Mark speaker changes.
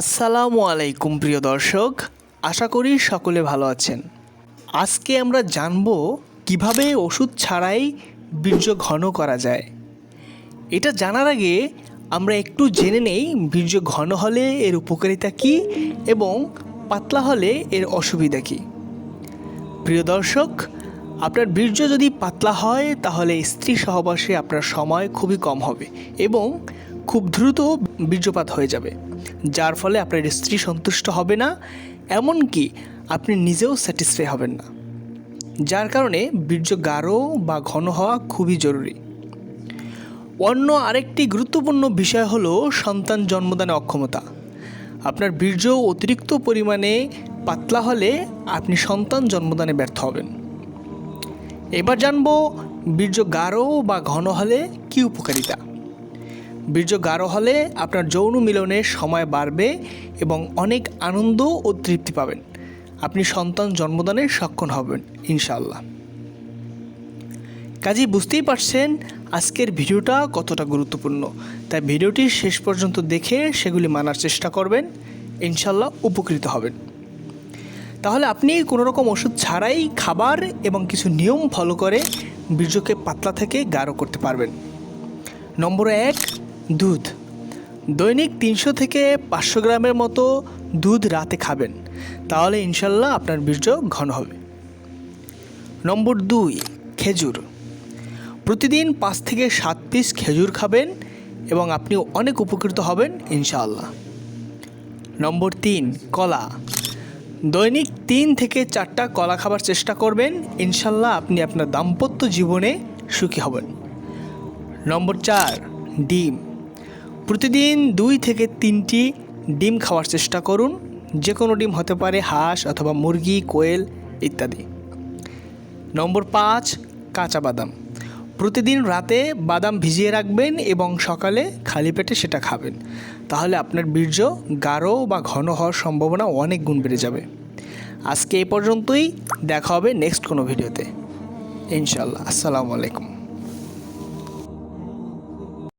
Speaker 1: আসসালামু আলাইকুম, প্রিয় দর্শক। আশা করি সকলে ভালো আছেন। আজকে আমরা জানব কীভাবে ওষুধ ছাড়াই বীর্য ঘন করা যায়। এটা জানার আগে আমরা একটু জেনে নেই বীর্য ঘন হলে এর উপকারিতা কী এবং পাতলা হলে এর অসুবিধা কী। প্রিয় দর্শক, আপনার বীর্য যদি পাতলা হয়, তাহলে স্ত্রী সহবাসে আপনার সময় খুবই কম হবে এবং খুব দ্রুত বীর্যপাত হয়ে যাবে, যার ফলে আপনার স্ত্রী সন্তুষ্ট হবে না, এমনকি আপনি নিজেও স্যাটিসফাই হবেন না। যার কারণে বীর্য গাঢ় বা ঘন হওয়া খুবই জরুরি। অন্য আরেকটি গুরুত্বপূর্ণ বিষয় হলো সন্তান জন্মদানে অক্ষমতা। আপনার বীর্য অতিরিক্ত পরিমাণে পাতলা হলে আপনি সন্তান জন্মদানে ব্যর্থ হবেন। এবার জানব বীর্য গাঢ় বা ঘন হলে কী উপকারিতা। বীর্য গাঢ় হলে আপনার যৌন মিলনের সময় বাড়বে এবং অনেক আনন্দ ও তৃপ্তি পাবেন। আপনি সন্তান জন্মদানে সক্ষম হবেন ইনশাল্লাহ কাজেই বুঝতেই পারছেন আজকের ভিডিওটা কতটা গুরুত্বপূর্ণ। তাই ভিডিওটি শেষ পর্যন্ত দেখে সেগুলি মানার চেষ্টা করবেন ইনশাল্লাহ উপকৃত হবেন। তাহলে আপনি কোনো রকম ওষুধ ছাড়াই খাবার এবং কিছু নিয়ম ফলো করে বীর্যকে পাতলা থেকে গাঢ় করতে পারবেন। নম্বর এক দুধ। দৈনিক তিনশো থেকে পাঁচশো গ্রামের মতো দুধ রাতে খাবেন। তাহলে ইনশাল্লাহ আপনার বীর্য ঘন হবে। নম্বর দুই, খেজুর। প্রতিদিন পাঁচ থেকে সাত পিস খেজুর খাবেন এবং আপনি অনেক উপকৃত হবেন ইনশাআল্লাহ। নম্বর তিন, কলা। দৈনিক তিন থেকে চারটা কলা খাবার চেষ্টা করবেন ইনশাল্লাহ আপনি আপনার দাম্পত্য জীবনে সুখী হবেন। নম্বর চার, ডিম। প্রতিদিন দুই থেকে তিনটি ডিম খাওয়ার চেষ্টা করুন। যে কোনো ডিম হতে পারে হাঁস অথবা মুরগি, কোয়েল ইত্যাদি। নম্বর পাঁচ, কাঁচা বাদাম। প্রতিদিন রাতে বাদাম ভিজিয়ে রাখবেন এবং সকালে খালি পেটে সেটা খাবেন। তাহলে আপনার বীর্য গাঢ় বা ঘন হওয়ার সম্ভাবনা অনেক গুণ বেড়ে যাবে। আজকে এই পর্যন্তই। দেখা হবে নেক্সট কোনো ভিডিওতে। ইনশাল্লাহ আসসালামু আলাইকুম।